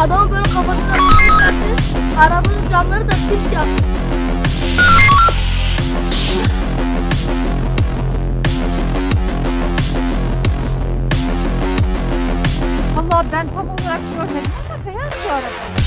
Adamın böyle kafasına düşmüşlerdi. Arabanın camları da simsiyah. Allah ben tam olarak görmedim ama beyaz bir araba.